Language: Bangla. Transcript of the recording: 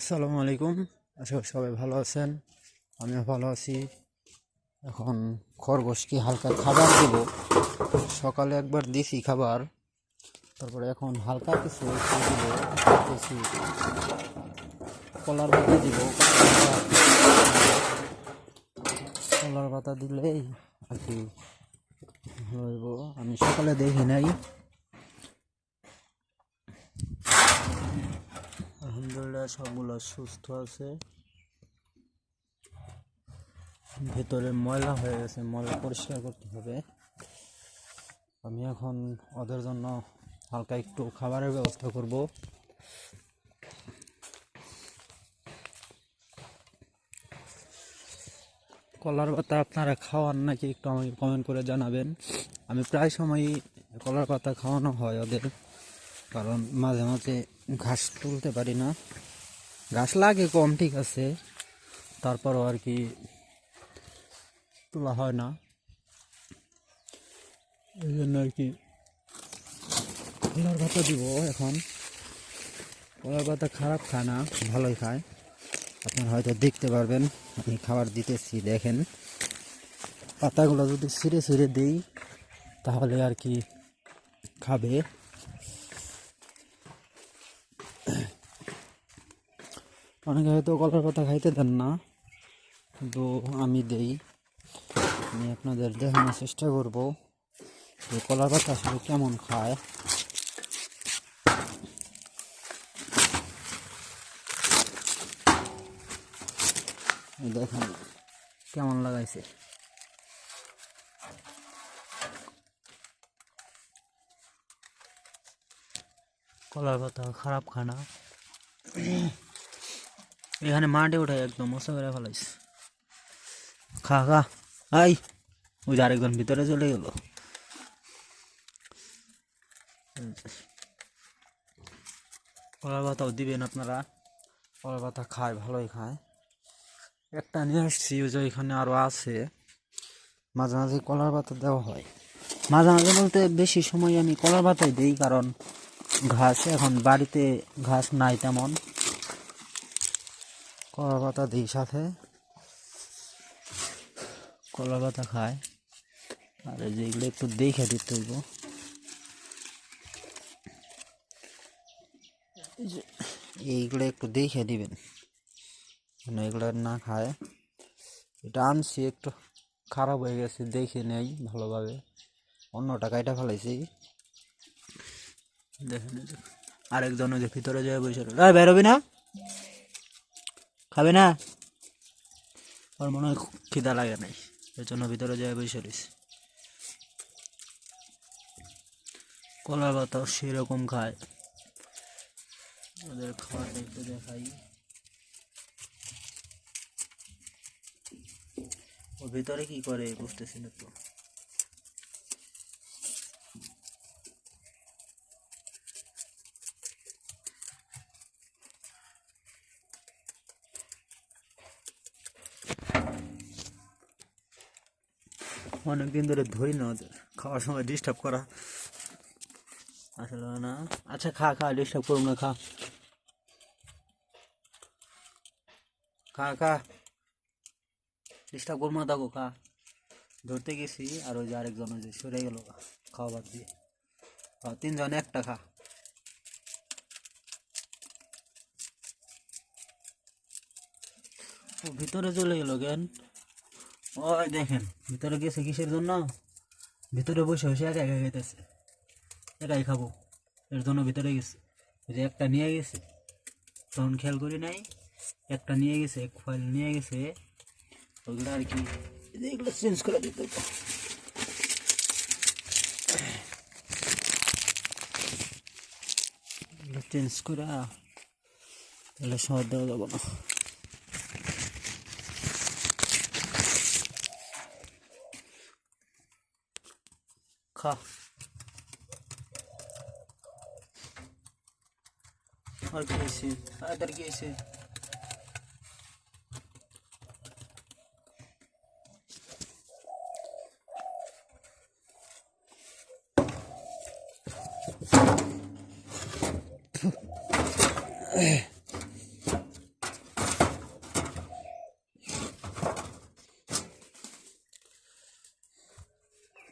আসসালামু আলাইকুম। আশা করি সবাই ভালো আছেন। আমিও ভালো আছি। এখন খরগোশকে হালকা খাবার দেব? সকালে একবার দিছি খাবার, তারপরে এখন হালকা কিছু কিছু কলার পাতা দিব। কলার পাতা দিলেই আর কি আমি সকালে দেখি নাই। সবগুলো সুস্থ আছে। ভেতরে ময়লা হয়ে গেছে, ময়লা পরিষ্কার করতে হবে। আমি এখন ওদের জন্য হালকা একটু খাবারের ব্যবস্থা করব। কলার পাতা আপনারা খাওয়ান নাকি একটু আমাকে কমেন্ট করে জানাবেন। আমি প্রায় সময়ই কলার পাতা খাওয়ানো হয় ওদের, কারণ মাঝে মাঝে ঘাস তুলতে পারি না। ঘাস লাগে কম, ঠিক আছে। তারপরও আর কি তোলা হয় না। এই জন্য আর কি কলার পাতা দিব এখন। কলার পাতা খারাপ খায় না, ভালোই খায়। আপনারা হয়তো দেখতে পারবেন, আমি খাবার দিতেছি, দেখেন। পাতাগুলো যদি ছিঁড়ে ছিঁড়ে দিই, তাহলে আর কি খাবে। অনেকে হয়তো কলার পাতা খাইতে দেন না, কিন্তু আমি দেই। আমি আপনাদের দেখানোর চেষ্টা করব যে কলার পাতা আসলে কেমন খায়। দেখেন কেমন লাগাইছে। কলার পাতা খারাপ খানা এখানে মাঠে উঠে একদম, মশা করে ফেলাইস। খা খা। আই, ওই আরেকজন ভিতরে চলে গেল। কলার পাতাও দিবেন আপনারা? কলার পাতা খায়, ভালোই খায়। একটা নিয়ে আসছি যে এখানে আরও আছে। মাঝে মাঝে কলার পাতা দেওয়া হয়। মাঝে মাঝে বলতে বেশি সময় আমি কলার পাতাই দিই, কারণ ঘাস এখন বাড়িতে ঘাস নাই তেমন। কলা পাতা দিই সাথে। কলা পাতা খায় আর এই যে এগুলো একটু দেখে দিতে হইব। এই এইগুলো একটু দেখে দিবেন। মানে এগুলো না খায়। এটা আনছি, একটু খারাপ হয়ে গেছে, দেখে নেই ভালোভাবে। অন্য টাকাইটা ফেলাইছি। দেখেন আরেকজন যে ভিতরে যায় বসে। বেরোবি না? খাবে না? ওর মনে হয় খিদা লাগে নাই। এর জন্য ভিতরে যায় বসে কলার পাতাও সেরকম খায়। ওদের খাওয়াটা একটু দেখাই। ও ভিতরে কি করে, বুঝতেছি না তো। অনেকদিন ধরে ধরি না ওদের খাওয়ার সময় ডিস্টার্ব করা। আসলে না। আচ্ছা খা খা ডিস্টার্ব করুন না খা। খা খা। ডিস্টার্ব করব না তাকো খা। ধরতে গেছি আর ওই যে আরেকজন ওই যে সরে গেল খাওয়া বাদ দিয়ে। খা, তিনজন একটা খা। ও ভিতরে চলে গেল কেন? ওই দেখেন, ভিতরে গেছে কিসের জন্য? ভিতরে বসে বসে একা একা খাইতেছে। একাই খাব, এর জন্য ভিতরে গেছে। যে একটা নিয়ে গেছে, তখন খেয়াল করি নাই, একটা নিয়ে গেছে, এক ফাইল নিয়ে গেছে। ওগুলো আর কি এগুলো চেঞ্জ করে দিতে। চেঞ্জ করে তাহলে শহর দেওয়া যাব না। খা আর কি হয়েছে আর কি